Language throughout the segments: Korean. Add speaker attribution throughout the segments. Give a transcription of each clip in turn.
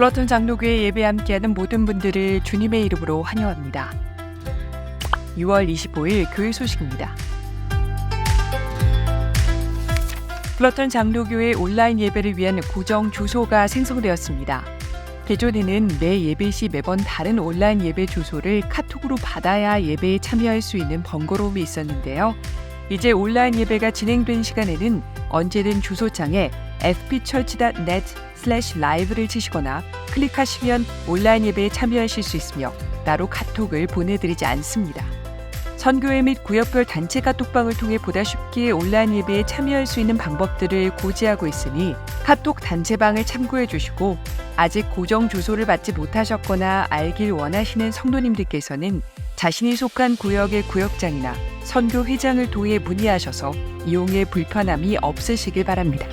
Speaker 1: 플러튼 장로교회 예배 함께하는 모든 분들을 주님의 이름으로 환영합니다. 6월 25일 교회 소식입니다. 플러튼 장로교회 온라인 예배를 위한 고정 주소가 생성되었습니다. 기존에는 매 예배 시 매번 다른 온라인 예배 주소를 카톡으로 받아야 예배에 참여할 수 있는 번거로움이 있었는데요. 이제 온라인 예배가 진행된 시간에는 언제든 주소창에 fpchurch.net live를 치시거나 클릭하시면 온라인 예배에 참여하실 수 있으며 따로 카톡을 보내드리지 않습니다. 선교회 및 구역별 단체 카톡방을 통해 보다 쉽게 온라인 예배에 참여할 수 있는 방법들을 고지하고 있으니 카톡 단체방을 참고해 주시고 아직 고정 주소를 받지 못하셨거나 알길 원하시는 성도님들께서는 자신이 속한 구역의 구역장이나 선교 회장을 통해 문의하셔서 이용에 불편함이 없으시길 바랍니다.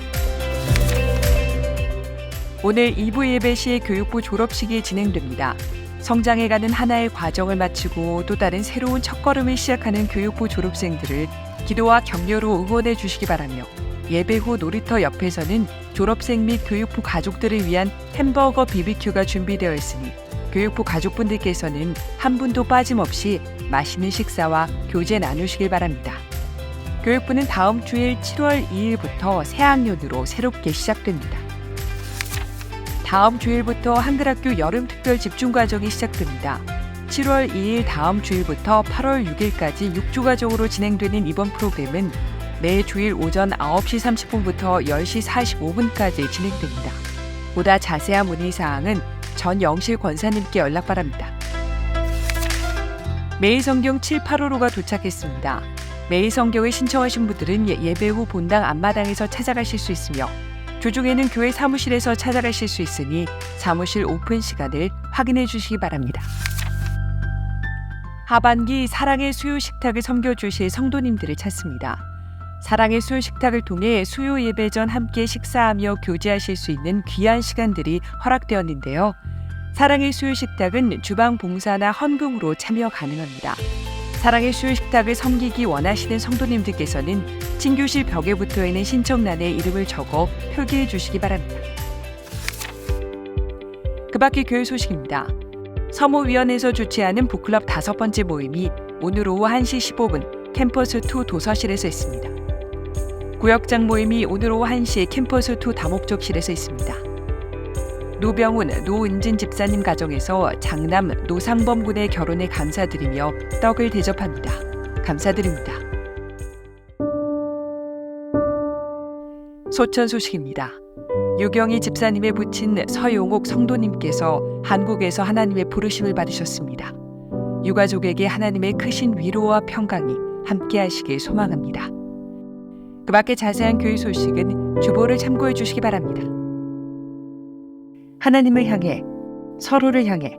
Speaker 1: 오늘 2부 예배 시 교육부 졸업식이 진행됩니다. 성장해가는 하나의 과정을 마치고 또 다른 새로운 첫걸음을 시작하는 교육부 졸업생들을 기도와 격려로 응원해 주시기 바라며 예배 후 놀이터 옆에서는 졸업생 및 교육부 가족들을 위한 햄버거 BBQ가 준비되어 있으니 교육부 가족분들께서는 한 분도 빠짐없이 맛있는 식사와 교제 나누시길 바랍니다. 교육부는 다음 주일 7월 2일부터 새학년으로 새롭게 시작됩니다. 다음 주일부터 한글학교 여름 특별 집중 과정이 시작됩니다. 7월 2일 다음 주일부터 8월 6일까지 6주 과정으로 진행되는 이번 프로그램은 매 주일 오전 9시 30분부터 10시 45분까지 진행됩니다. 보다 자세한 문의 사항은 전 영실 권사님께 연락 바랍니다. 매일 성경 7, 8호로가 도착했습니다. 매일 성경을 신청하신 분들은 예- 예배 후 본당 앞마당에서 찾아가실 수 있으며 주중에는 교회 사무실에서 찾아가실 수 있으니 사무실 오픈 시간을 확인해 주시기 바랍니다. 하반기 사랑의 수요 식탁을 섬겨 주실 성도님들을 찾습니다. 사랑의 수요 식탁을 통해 수요 예배 전 함께 식사하며 교제하실 수 있는 귀한 시간들이 허락되었는데요. 사랑의 수요 식탁은 주방 봉사나 헌금으로 참여 가능합니다. 사랑의 수요 식탁을 섬기기 원하시는 성도님들께서는 친교실 벽에 붙어 있는 신청란에 이름을 적어 표기해 주시기 바랍니다. 그 밖의 교회 소식입니다. 서모위원회에서 주최하는 북클럽 다섯 번째 모임이 오늘 오후 1시 15분 캠퍼스 2 도서실에서 있습니다. 구역장 모임이 오늘 오후 1시 캠퍼스 2 다목적실에서 있습니다. 노병훈, 노은진 집사님 가정에서 장남 노상범 군의 결혼에 감사드리며 떡을 대접합니다. 감사드립니다. 소천 소식입니다. 유경희 집사님의 부친 서용옥 성도님께서 한국에서 하나님의 부르심을 받으셨습니다. 유가족에게 하나님의 크신 위로와 평강이 함께하시길 소망합니다. 그 밖에 자세한 교회 소식은 주보를 참고해 주시기 바랍니다. 하나님을 향해 서로를 향해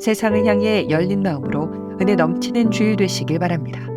Speaker 1: 세상을 향해 열린 마음으로 은혜 넘치는 주일 되시길 바랍니다.